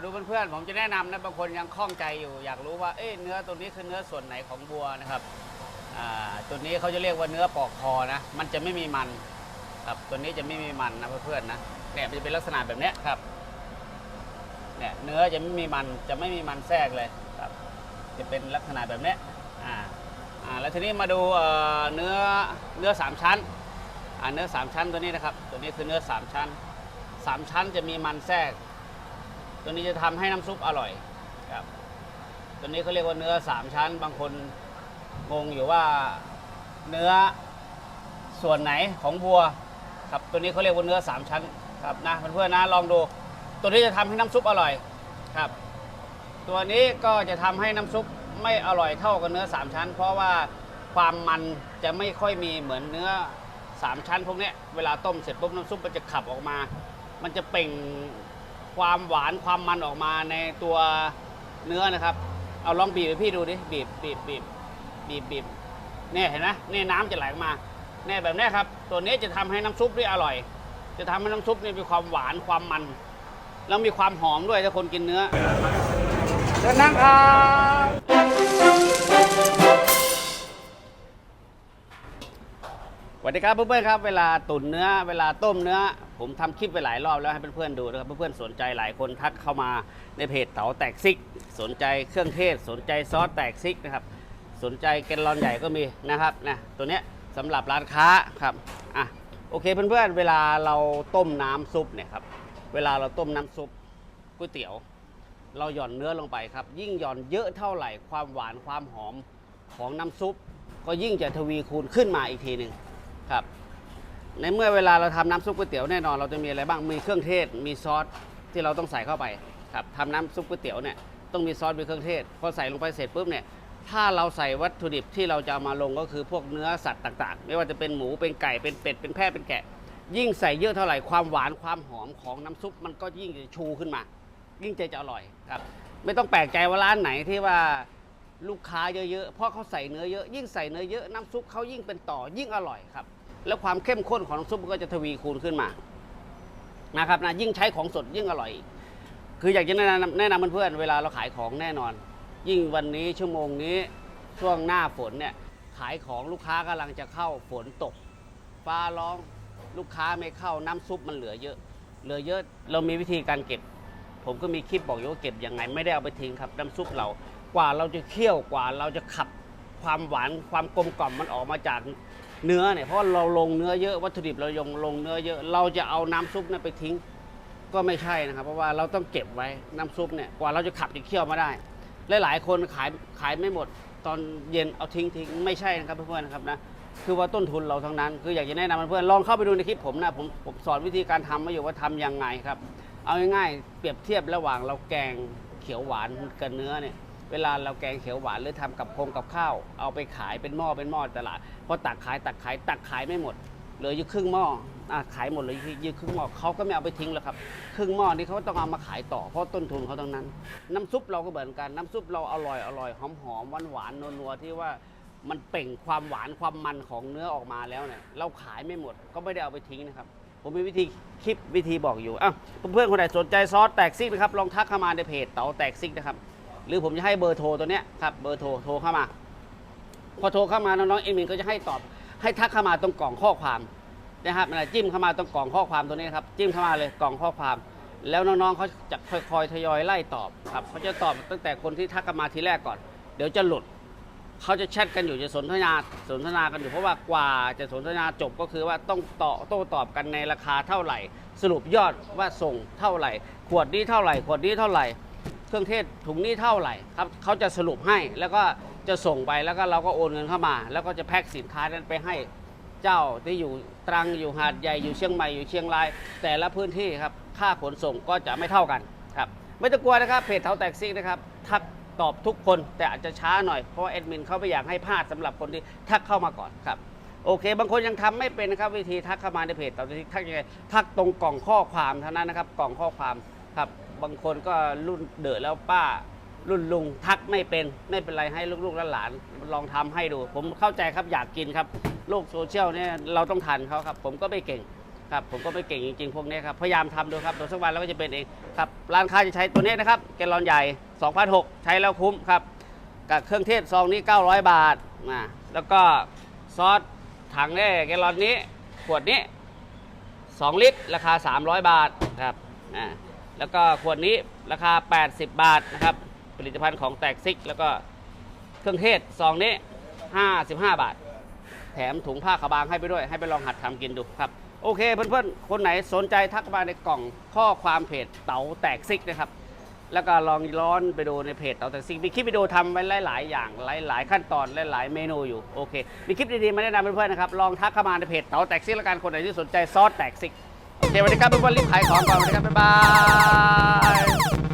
าดูเพื่อนๆ ผมจะแนะนำนะบางคนยังคล่องใจอยู่ อยากรู้ว่าเอ๊ะเนื้อตัวนี้คือเนื้อส่วนไหนของบัวนะครับอ่าตัวนี้เขาจะเรียกว่าเนื้อปอกคอนะ มันจะไม่มีมันครับตัวนี้จะไม่มีมันนะเพื่อนๆนะเนี่ยมันจะเป็นลักษณะแบบเนี้ยครับเนี่ยเนื้อจะไม่มีมันจะไม่มีมันแทรกเลยครับ จะเป็นลักษณะแบบเนี้ยอ่าอ่าแล้วทีนี้มาดูเอ่อเนื้อเนื้อสามชั้นอ่าเนื้อสามชั้นตัวนี้นะครับ ตัวนี้คือเนื้อสามชั้นสามชั้นจะมีมันแทรก ตัวนี้จะทำให้น้ำซุปอร่อยครับ ตัวนี้เขาเรียกว่าเนื้อสามชั้น บางคนงงอยู่ว่าเนื้อส่วนไหนของวัว ครับตัวนี้เขาเรียกว่าเนื้อสามชั้นครับนะเพื่อนๆนะลองดู ตัวนี้จะทำให้น้ำซุปอร่อยครับ ตัวนี้ก็จะทำให้น้ำซุปไม่อร่อยเท่ากับเนื้อสามชั้น เพราะว่าความมันจะไม่ค่อยมีเหมือนเนื้อสามชั้นพวกนี้เวลาต้มเสร็จปุ๊บน้ำซุปมันจะขับออกมา มันจะเป่ง ความหวานความมันออกมาในตัวเนื้อนะครับ เอาลองบีบไปพี่ดูดิบีบบีบบีบบีบบีบเนี่ยเห็นไหมเนี่ยน้ำจะไหลออกมาเนี่ยแบบนี้ครับ ตัวนี้จะทำให้น้ำซุปนี่อร่อย จะทำให้น้ำซุปนี่มีความหวานความมัน แล้วมีความหอมด้วยถ้าคนกินเนื้อเชิญนั่งครับ สวัสดีครับเพื่อนๆครับเวลาตุ๋นเนื้อเวลาต้มเนื้อ ผมทำคลิปไปหลายรอบแล้วให้เพื่อนๆดูนะครับเพื่อนๆสนใจหลายคนทักเข้ามาในเพจเต๋าแตกซิก สนใจเครื่องเทศ สนใจซอสแตกซิกนะครับสนใจแกนลอนใหญ่ก็มีนะครับนะตัวเนี้ยสำหรับร้านค้าครับอะโอเคเพื่อนๆเวลาเราต้มน้ำซุปเนี่ยครับเวลาเราต้มน้ำซุปก๋วยเตี๋ยว เราหย่อนเนื้อลงไปครับ ยิ่งหย่อนเยอะเท่าไหร่ความหวานความหอมของน้ำซุป ก็ยิ่งจะทวีคูณขึ้นมาอีกทีหนึ่ง ครับ ในเมื่อเวลาเราทำน้ำซุปก๋วยเตี๋ยวแน่นอนเราจะมีอะไรบ้าง มีเครื่องเทศ มีซอสที่เราต้องใส่เข้าไปครับทำน้ำซุปก๋วยเตี๋ยวเนี่ยต้องมีซอสมีเครื่องเทศ พอใส่ลงไปเสร็จปุ๊บเนี่ย ถ้าเราใส่วัตถุดิบที่เราจะามาลงก็คือพวกเนื้อสัตว์ต่าง ๆ ไม่ว่าจะเป็นหมู เป็นไก่ เป็นเป็ด เป็นแพะ เป็นแกะ ยิ่งใส่เยอะเท่าไหร่ ความหวานความหอมของน้ำซุปมันก็ยิ่งจะชูขึ้นมา ยิ่งใจจะอร่อยครับ ไม่ต้องแปลกใจว่าร้านไหนที่ว่าลูกค้าเยอะๆ เพราะเขาใส่เนื้อเยอะ ยิ่งใส่เนื้อเยอะ น้ำซุปเขายิ่งเป็นต่อยิ่งอร่อยครับ แล้วความเข้มข้นของน้ำซุปมันก็จะทวีคูณขึ้นมานะครับนะยิ่งใช้ของสดยิ่งอร่อยอีกคืออยากจะแนะนำแนะนำเพื่อนๆเวลาเราขายของแน่นอน ยิ่งวันนี้ชั่วโมงนี้ช่วงหน้าฝนเนี่ยขายของลูกค้ากำลังจะเข้าฝนตก ฟ้าร้องลูกค้าไม่เข้าน้ำซุปมันเหลือเยอะ เหลือเยอะเรามีวิธีการเก็บ ผมก็มีคลิปบอกอยู่ว่าเก็บยังไงไม่ได้เอาไปทิ้งครับน้ำซุปเรากว่าเราจะเคี่ยวกว่าเราจะขับความหวานความกลมกล่อมมันออกมาจาก เนื้อเนี่ยเพราะเราลงเนื้อเยอะวัตถุดิบเราลงลงเนื้อเยอะ เราจะเอาน้ำซุปเนี่ยไปทิ้ง ก็ไม่ใช่นะครับ เพราะว่าเราต้องเก็บไว้น้ำซุปเนี่ยกว่าเราจะขับจะเคี่ยวมาได้หลายๆคนขายขายไม่หมดตอนเย็นเอาทิ้งทิ้งไม่ใช่นะครับเพื่อนๆนะครับนะคือว่าต้นทุนเราทั้งนั้น คืออยากจะแนะนำเพื่อนๆลองเข้าไปดูในคลิปผมนะผมผมสอนวิธีการทำมาอยู่ว่าทำยังไงครับ เอาง่ายๆเปรียบเทียบระหว่างเราแกงเขียวหวานกับเนื้อเนี่ย เวลาเราแกงเขียวหวานหรือทำกับโครงกับข้าว เอาไปขายเป็นหม้อเป็นหม้อตลาดพอตักขายตักขายตักขายไม่หมดเหลืออยู่ครึ่งหม้ออะขายหมดเลยอยู่ครึ่งหม้อเขาก็ไม่เอาไปทิ้งแล้วครับ ครึ่งหม้อนี้เขาต้องเอามาขายต่อเพราะต้นทุนเขาทั้งนั้น น้ำซุปเราก็เหมือนกัน น้ำซุปเราอร่อยอร่อยหอมหอมหวานหวานนัวๆที่ว่ามันเป่งความหวานความมันของเนื้อออกมาแล้วเนี่ยเราขายไม่หมดก็ไม่ได้เอาไปทิ้งนะครับ ผมมีวิธีคลิปวิธีบอกอยู่อะเพื่อนๆคนไหนสนใจซอสแตกซิกนะครับลองทักเข้ามาในเพจเต๋าแตกซิกนะครับ หรือผมจะให้เบอร์โทรตัวเนี้ยครับเบอร์โทรโทรเข้ามา พอโทรเข้ามาน้องๆเอ็มมินก็จะให้ตอบ ให้ทักเข้ามาตรงกล่องข้อความนะครับนะจิ้มเข้ามาตรงกล่องข้อความตัวนี้ครับจิ้มเข้ามาเลยกล่องข้อความ แล้วน้องๆเขาจะค่อยๆทยอยไล่ตอบครับเขาจะตอบตั้งแต่คนที่ทักเข้ามาทีแรกก่อน เดี๋ยวจะหลุดเขาจะแชทกันอยู่จะสนทนาสนทนากันอยู่เพราะว่ากว่าจะสนทนาจบก็คือว่าต้องต่อโต้ตอบกันในราคาเท่าไหร่ สรุปยอดว่าส่งเท่าไหร่ ขวดนี้เท่าไหร่ ขวดนี้เท่าไหร่ เครื่องเทศถุงนี้เท่าไหร่ครับเขาจะสรุปให้แล้วก็จะส่งไปแล้วก็เราก็โอนเงินเข้ามา แล้วก็จะแพ็คสินค้านั้นไปให้เจ้าที่อยู่ตรังอยู่หาดใหญ่อยู่เชียงใหม่อยู่เชียงราย แต่ละพื้นที่ครับค่าขนส่งก็จะไม่เท่ากันครับไม่ต้องกลัวนะครับเพจเท้าแตกซิกนะครับทักตอบทุกคนแต่อาจจะช้าหน่อยเพราะแอดมินเขาไม่อยากให้พลาดสำหรับคนที่ทักเข้ามาก่อนครับโอเค บางคนยังทำไม่เป็นนะครับวิธีทักเข้ามาในเพจเตาแตกซิกทักยังไงทักตรงกล่องข้อความเท่านั้นนะครับกล่องข้อความครับ บางคนก็รุ่นเดือะแล้วป้า รุ่นลุงทักไม่เป็นไม่เป็นไรให้ลูกๆและหลานลองทำให้ดู ผมเข้าใจครับอยากกินครับโลกโซเชียลเนี่ยเราต้องทันเขาครับ ผมก็ไม่เก่งครับผมก็ไม่เก่งจริงๆพวกนี้ครับพยายามทำดูครับเดี๋ยวสักวันเราก็จะเป็นเองครับร้านค้าจะใช้ตัวนี้นะครับแกลลอนใหญ่2,006ใช้แล้วคุ้มครับกับเครื่องเทศซองนี้ 900 บาทนะแล้วก็ซอสถังเนี่ยแกลลอนนี้ขวดนี้ 2 ลิตร ราคา 300 บาทครับอ่า แล้วก็ขวดนี้ราคา 80 บาทนะครับ ผลิตภัณฑ์ของแตกซิก แล้วก็เครื่องเทศซองนี้ 55 บาท แถมถุงผ้าขาวบางให้ไปด้วย ให้ไปลองหัดทำกินดูครับ โอเคเพื่อนๆ คนไหนสนใจทักมาในกล่องข้อความเพจเต๋าแตกซิกนะครับ แล้วก็ลองย้อนไปดูในเพจเต๋าแตกซิก มีคลิปวิดีโอทำไว้หลายๆ อย่างหลายๆ ขั้นตอนหลายๆเมนูอยู่โอเค มีคลิปดีๆมาแนะนำเพื่อนๆนะครับลองทักเข้ามาในเพจเต๋าแตกซิกแล้วกันคนไหนที่สนใจซอสแตกซิก เคสวัสดีครับทุกคนรีบขายของก่อนสวัสดีครับบ๊ายบาย